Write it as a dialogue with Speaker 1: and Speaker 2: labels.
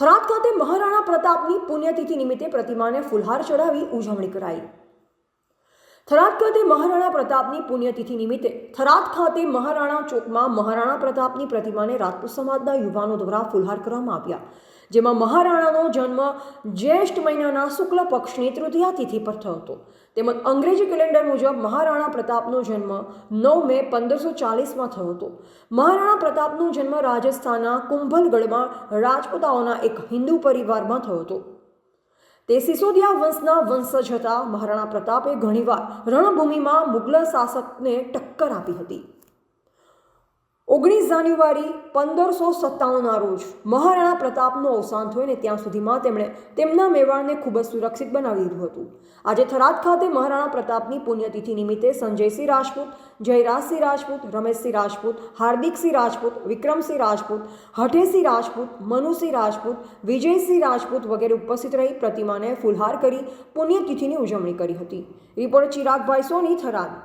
Speaker 1: થરાદ ખાતે મહારાણા પ્રતાપની પુણ્યતિથિ નિમિત્તે પ્રતિમાને ફુલહાર ચઢાવી ઉજવણી કરાઈ. થરાદ ખાતે મહારાણા પ્રતાપની પુણ્યતિથિ નિમિત્તે થરાદ ખાતે મહારાણા ચોકમાં મહારાણા પ્રતાપની પ્રતિમાને રાજપૂત સમાજના યુવાનો દ્વારા ફુલહાર કરવામાં આવ્યા. જેમાં મહારાણાનો જન્મ જ્યેષ્ઠ મહિનાના શુક્લ પક્ષની તૃતીયા તિથિ પર થયો હતો. તેમજ અંગ્રેજી કેલેન્ડર મુજબ મહારાણા પ્રતાપનો જન્મ નવ મે પંદરસો ચાલીસમાં થયો હતો. મહારાણા પ્રતાપનો જન્મ રાજસ્થાનના કુંભલગઢમાં રાજપૂતાઓના એક હિન્દુ પરિવારમાં થયો હતો. તે સિસોદિયા વંશના વંશજ હતા. મહારાણા પ્રતાપે ઘણીવાર રણભૂમિમાં મુગલ શાસકને ટક્કર આપી હતી. ઓગણીસ જાન્યુઆરી પંદરસો સત્તાણુંના રોજ મહારાણા પ્રતાપનું અવસાન થયું ને ત્યાં સુધીમાં તેમણે તેમના મેવાડને ખૂબ જ સુરક્ષિત બનાવી દીધું હતું. આજે થરાદ ખાતે મહારાણા પ્રતાપની પુણ્યતિથિ નિમિત્તે સંજયસિંહ રાજપૂત, જયરાજસિંહ રાજપૂત, રમેશસિંહ રાજપૂત, હાર્દિકસિંહ રાજપૂત, વિક્રમસિંહ રાજપૂત, હઠેસિંહ રાજપૂત, મનુસિંહ રાજપૂત, વિજયસિંહ રાજપૂત વગેરે ઉપસ્થિત રહી પ્રતિમાને ફુલહાર કરી પુણ્યતિથિની ઉજવણી કરી હતી. રિપોર્ટ ચિરાગભાઈ સોની થરાદ.